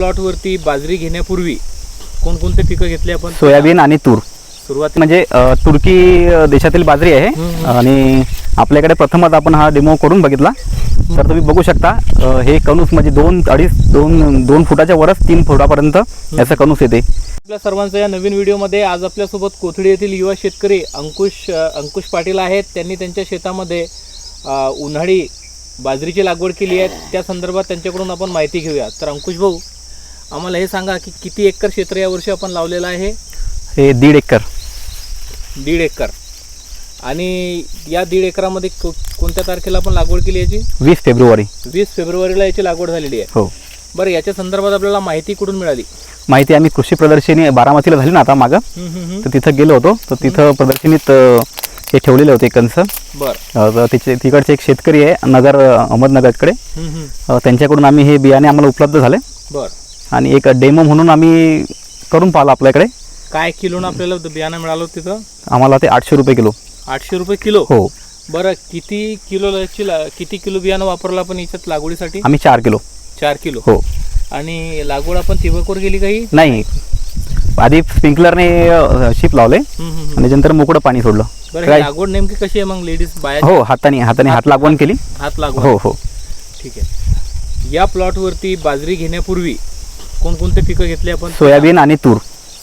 प्लॉटवरती बाजरी घेण्यापूर्वी कोणकोणते पिकं घेतले आपण? सोयाबीन आणि तूर. सुरुवात म्हणजे अ, तुर्की अ, देशातील बाजरी आहे. आणि आपल्याकडे प्रथमच आपण हा डेमो करून बघितला. तर तुम्ही बघू शकता अ, हे कणूस म्हणजे दोन अडीच दोन दोन फुटाच्या वरच तीन फुटापर्यंत याचं कणूस येते. आपल्या सर्वांचं या नवीन व्हिडिओमध्ये आज आपल्यासोबत कोथळी येथील युवा शेतकरी अंकुश अ, अंकुश पाटील आहेत. त्यांनी त्यांच्या शेतामध्ये अ, उन्हाळी बाजरीची लागवड केली आहे. त्या संदर्भात त्यांच्याकडून आपण माहिती घेऊया. तर अंकुश भाऊ आम्हाला हे सांगा की किती एकर क्षेत्र यावर्षी आपण लावलेलं आहे? हे दीड एकर. दीड एकर. आणि या दीड एकरामध्ये को- कोणत्या तारखेला आपण लागवड केली याची? वीस फेब्रुवारी. वीस फेब्रुवारीला याची लागवड झालेली आहे. हो. बरं याच्या संदर्भात आपल्याला माहिती कुठून मिळाली? माहिती आम्ही कृषी प्रदर्शनी बारामतीला झाली ना आता मागं. तर तिथं गेलो होतो. तर तिथं प्रदर्शनीत अ, हे ठेवलेले होते कंस. अ, बरं तर तिचे तिकडचे एक शेतकरी आहे नगर अ, अहमदनगरकडे. अ, त्यांच्याकडून आम्ही हे बियाणे आम्हाला उपलब्ध झाले. बरं. आणि एक डेमो म्हणून आम्ही करून पाहिलं आपल्याकडे. काय किलोनं आपल्याला बियाणं मिळालं होतं तिथं? आम्हाला ते आठशे रुपये किलो. आठशे रुपये किलो? हो. बरं किती किलो किती किलो बियाणं वापरलं आपण याच्यात लागवडीसाठी? आम्ही चार किलो. चार किलो. हो. आणि लागवड आपण ठिबकवर गेली काही? नाही. आधी स्प्रिंकलरने शिप लावले. आणि त्याच्यानंतर मोकळं पाणी सोडलं. लागवड नेमकी कशी आहे मग लेडीज बाया? हो हाताने हाताने हात लागवण केली. हात लागवड हो हो. ठीक आहे. या प्लॉटवरती बाजरी घेण्यापूर्वी कोणकोणते पिकं घेतले आपण? सोयाबीन आणि तूर.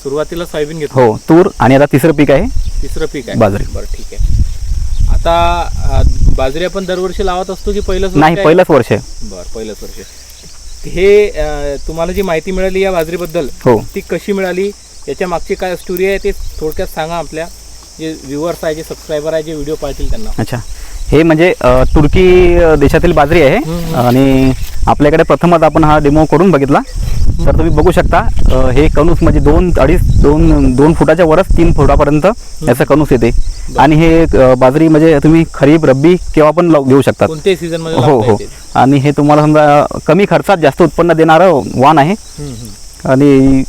सुरुवातीला सोयाबीन घेतलं. हो तूर आणि आता तिसरं पीक आहे. तिसरं पीक आहे. बाजरी. बरं ठीक आहे. आता अ, बाजरी आपण दरवर्षी लावत असतो की पहिलंच वर्ष नाही आहे? पहिलंच वर्ष. आहे बरं पहिलंच वर्ष. हे अ, तुम्हाला जी माहिती मिळाली या बाजरीबद्दल हो. ती कशी मिळाली? याच्या मागची काय स्टोरी आहे ते थोडक्यात सांगा आपल्या. जे व्ह्युअर्स आहे जे सबस्क्रायबर आहे जे व्हिडिओ पाहतील त्यांना. अच्छा. हे म्हणजे अ, तुर्की अ, देशातील बाजरी आहे. हम्म. आणि आपल्याकडे प्रथमच आपण हा डेमो करून बघितला. तर तुम्ही बघू शकता हे कणूस म्हणजे दोन अडीच दोन दोन फुटाच्या वरच तीन फुटापर्यंत याचं कणूस येते. आणि हे बाजरी म्हणजे तुम्ही खरीप रब्बी केव्हा पण लाव- घेऊ मध्ये हो हो. आणि हे तुम्हाला समजा कमी खर्चात जास्त उत्पन्न देणारं वाण आहे. आणि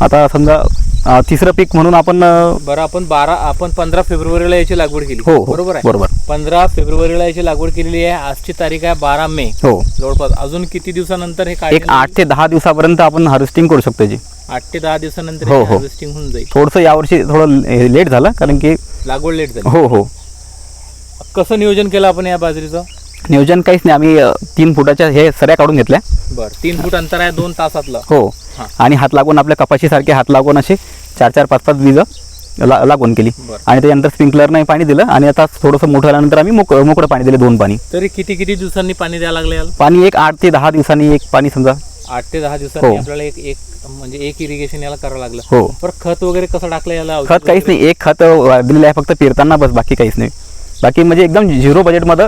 आता समजा अ, तिसरं पीक म्हणून आपण अ, बरं आपण बारा आपण पंधरा फेब्रुवारीला याची लागवड केली. हो हो. बरोबर आहे? बरोबर. पंधरा फेब्रुवारीला याची लागवड केलेली आहे. आजची तारीख आहे बारा मे. हो. जवळपास अजून किती दिवसानंतर हे एक आठ ते दहा दिवसापर्यंत आपण हार्वेस्टिंग करू शकतो येईल? आठ ते दहा दिवसानंतर हो, हो. हार्वेस्टिंग होऊन जाईल. थोडंसं यावर्षी थोडं लेट झालं कारण की लागवड लेट झाली. हो हो. कसं नियोजन केलं आपण या बाजरीचं? नियोजन काहीच नाही. आम्ही अ, तीन फुटाच्या हे सऱ्या काढून घेतल्या. बरं तीन फूट अंतर आहे दोन तासातलं. हा. आणि हात लागून आपल्या कपाशीसारखे हात लागून असे चार चार पाच पाच बीज ला लागवण केली. आणि त्याच्यानंतर स्प्रिंकलरने पाणी दिलं आणि आता थोडंसं मोठं झाल्यानंतर आम्ही मोक मोकळं पाणी दिलं दोन पाणी. तरी किती किती दिवसांनी पाणी द्यायला लागलं याला? पाणी एक आठ ते दहा दिवसांनी एक पाणी समजा. आठ ते दहा दिवसांनी हो. आपल्याला एक एक म्हणजे एक इरिगेशन याला करावं लागलं. हो. बरं खत वगैरे कसं टाकलं याला? औषध खत काहीच वगैरे? नाही. एक खत अ, दिलेलं आहे फक्त पेरताना बस बाकी काहीच नाही. बाकी म्हणजे एकदम झिरो बजेटमध्ये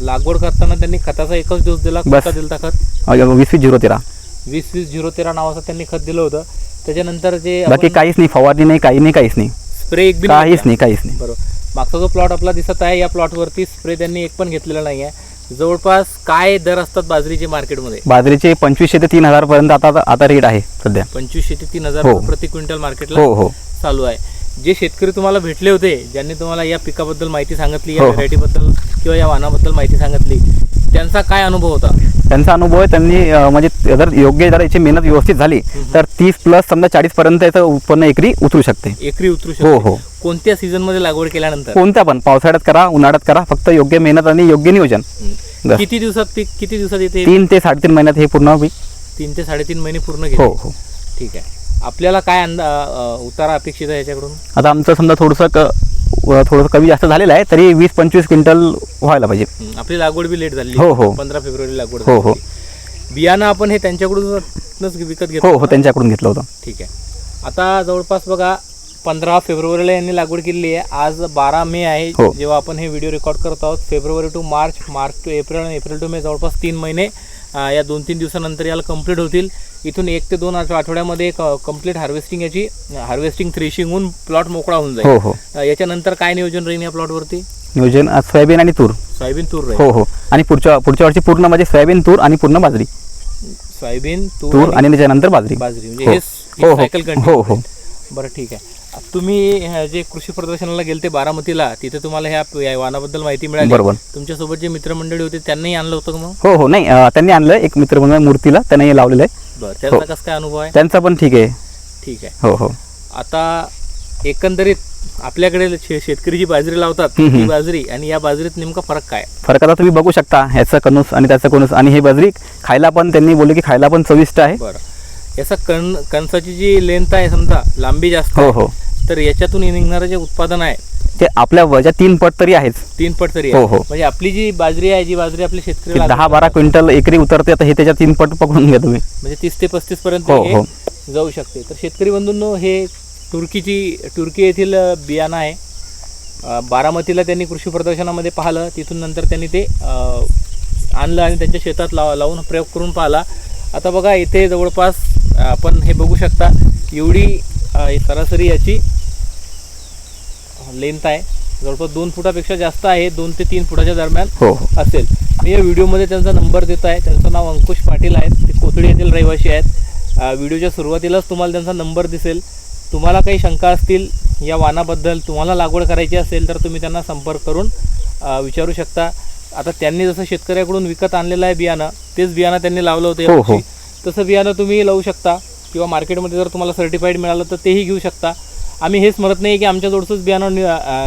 लागवड करताना त्यांनी खताचा एकच डोस दिला. बस. कोणता दिलता खत? वीस वीस झिरो तेरा. वीस वीस झिरो तेरा नावाचं त्यांनी खत दिलं होतं. त्याच्यानंतर जे बाकी काहीच नाही फवारणी नाही काही नाही काहीच नाही. स्प्रे एक बी काहीच. नाही काहीच नाही. बरोबर. मागचा जो प्लॉट आपला दिसत आहे या प्लॉटवरती स्प्रे त्यांनी एक पण घेतलेला नाही आहे. जवळपास काय दर असतात बाजरीचे मार्केटमध्ये? बाजरीचे पंचवीसशे ते तीन हजार पर्यंत आता आता रेट आहे सध्या. पंचवीसशे ते तीन हजार हो. प्रति क्विंटल मार्केटला हो हो. चालू आहे. जे शेतकरी तुम्हाला भेटले होते ज्यांनी तुम्हाला या पिकाबद्दल माहिती सांगितली या हो, हो. व्हरायटीबद्दल किंवा या वाहनाबद्दल माहिती सांगितली त्यांचा काय अनुभव होता? त्यांचा अनुभव आहे त्यांनी म्हणजे जर योग्य जर याची मेहनत व्यवस्थित झाली तर तीस प्लस समजा चाळीस पर्यंत याचं उत्पन्न एकरी उतरू शकते. एकरी उतरू हो शकते. हो. कोणत्या सीझनमध्ये लागवड केल्यानंतर? कोणत्या पण पावसाळ्यात करा उन्हाळ्यात करा फक्त योग्य मेहनत आणि योग्य नियोजन. किती दिवसात पीक किती दिवसात येते? तीन ते साडेतीन महिन्यात हे पूर्ण पीक तीन ते साडेतीन महिने पूर्ण हो हो. ठीक आहे. आपल्याला काय अंदा उतारा अपेक्षित आहे याच्याकडून? आता आमचं समजा थोडंसं थोडंसं कमी जास्त झालेलं आहे तरी वीस पंचवीस क्विंटल व्हायला पाहिजे. आपली लागवड बी लेट झाली हो, हो. पंधरा फेब्रुवारी लागवड हो, हो. बियाणं आपण हे त्यांच्याकडूनच विकत घेतो हो हो त्यांच्याकडून घेतलं होतं ठीक आहे आता जवळपास बघा पंधरा फेब्रुवारीला यांनी लागवड केलेली आहे आज बारा मे आहे हो. जेव्हा आपण हे व्हिडिओ रेकॉर्ड करत आहोत February to March March to April आणि एप्रिल टू मे जवळपास तीन महिने या दोन तीन दिवसानंतर याला कंप्लीट होतील. इथून एक ते दोन आठ- आठवड्यामध्ये कंप्लीट हार्वेस्टिंग याची हार्वेस्टिंग थ्रेशिंग होऊन प्लॉट मोकळा होऊन जाईल. हो हो. याच्यानंतर काय नियोजन राहील या प्लॉटवरती नियोजन सोयाबीन आणि तूर. सोयाबीन तूर हो हो. आणि पुढच्या पुढच्या वर्षी पूर्ण म्हणजे सोयाबीन तूर आणि पूर्ण बाजरी. सोयाबीन तूर आणि त्याच्यानंतर बाजरी. बाजरी. म्हणजे हो. हे हो, हो. बरं ठीक आहे. तुम्ही जे कृषी प्रदर्शनाला गेलते बारामतीला तिथे तुम्हाला ह्या या वाहनाबद्दल माहिती मिळाली. बरोबर. तुमच्यासोबत जे मित्रमंडळी होते त्यांनाही आणलं होतं का मग? हो हो नाही त्यांनी आणलं एक मित्र म्हणून मूर्तीला त्यांनी हे लावलेलं आहे. बरं त्याचा कसं काय अनुभव आहे? त्यांचा पण ठीक आहे. ठीक आहे. हो हो. आता एकंदरीत आपल्याकडे शेतकरी जी बाजरी लावतात. ती बाजरी आणि या बाजरीत नेमका फरक काय? फरक आता तुम्ही बघू शकता ह्याचं कणूस आणि त्याचं कणूस. आणि ही बाजरी खायला पण त्यांनी बोलले की खायला पण चविष्ट आहे. बरं. याचा कण कणसाची जी लेंथ आहे समजा लांबी जास्त हो हो. तर याच्यातून निघणारं जे उत्पादन आहे ते आपल्या वजा तीन पट तरी आहेच. तीन पट तरी हो, आहे. हो. म्हणजे आपली जी बाजरी आहे जी बाजरी आपल्या ते शेतकरी दहा बारा क्विंटल एकरी उतरते आता हे त्याच्या तीन पट पकडून घ्या तुम्ही. म्हणजे तीस ते पस्तीस पर्यंत हो, हे हो. जाऊ शकते. तर शेतकरी बंधूंनो हे तुर्कीची तुर्की येथील अ, बियाणं आहे. अ, बारामतीला त्यांनी कृषी प्रदर्शनामध्ये पाहिलं. तिथून नंतर त्यांनी ते अ, आणलं आणि त्यांच्या शेतात लाव लावून प्रयोग करून पाहिला. आता बघा इथे जवळपास आपण हे बघू शकता एवढी सरासरी याची लेंथ आहे. जवळपास दोन फुटापेक्षा जास्त आहे दोन ते तीन फुटाच्या दरम्यान हो हो. असेल. मी या व्हिडिओमध्ये त्यांचा नंबर देत आहे त्यांचं नाव अंकुश पाटील आहेत ते कोथळी येथील रहिवासी आहेत. व्हिडिओच्या सुरुवातीलाच तुम्हाला त्यांचा नंबर दिसेल. तुम्हाला काही शंका असतील या वाहनाबद्दल तुम्हाला लागवड करायची असेल तर तुम्ही त्यांना संपर्क करून विचारू शकता. आता त्यांनी जसं शेतकऱ्याकडून विकत आणलेलं आहे बियाणं तेच बियाणं त्यांनी लावलं होतं. हो, हो. तसं बियाणं तुम्ही लावू शकता किंवा मार्केटमध्ये जर तुम्हाला सर्टिफाईड मिळालं तर तेही घेऊ शकता. आम्ही हेच म्हणत नाही की आमच्याजवळचंच बियाणं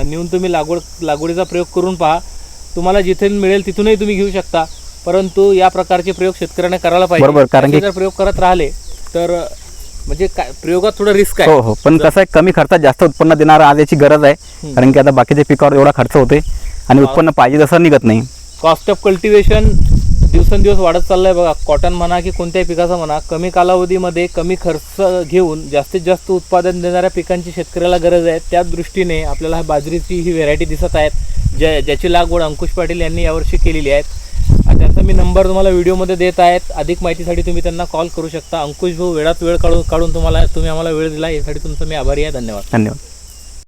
नेऊन तुम्ही लागवड लागवडीचा प्रयोग करून पहा. तुम्हाला जिथे मिळेल तिथूनही तुम्ही घेऊ शकता. परंतु या प्रकारचे प्रयोग शेतकऱ्याने करायला पाहिजे. बरोबर, कारण जर प्रयोग करत राहिले तर म्हणजे काय प्रयोगात थोडं रिस्क आहे. हो हो. पण कसं आहे कमी खर्चात जास्त उत्पन्न देणारा आज याची गरज आहे. कारण की आता बाकीच्या पिकावर एवढा खर्च होते आणि उत्पन्न पाहिजे तसं निघत नाही. कॉस्ट ऑफ कल्टिवेशन दिवसेंदिवस वाढत चाललंय बघा. कॉटन म्हणा की कोणत्याही पिकाचा म्हणा कमी कालावधीमध्ये कमी खर्च घेऊन जास्तीत जास्त उत्पादन देणाऱ्या पिकांची शेतकऱ्याला गरज आहे. त्या दृष्टीने आपल्याला बाजरीची ही व्हेरायटी दिसत आहेत ज्या ज्याची लागवड अंकुश पाटील यांनी यावर्षी केलेली आहे. त्यांचा मी नंबर तुम्हाला व्हिडिओमध्ये देत आहेत. अधिक माहितीसाठी तुम्ही त्यांना कॉल करू शकता. अंकुश भाऊ वेळात वेळ काढून काढून तुम्हाला तुम्ही आम्हाला वेळ दिला. यासाठी तुमचं मी आभारी आहे. धन्यवाद. धन्यवाद.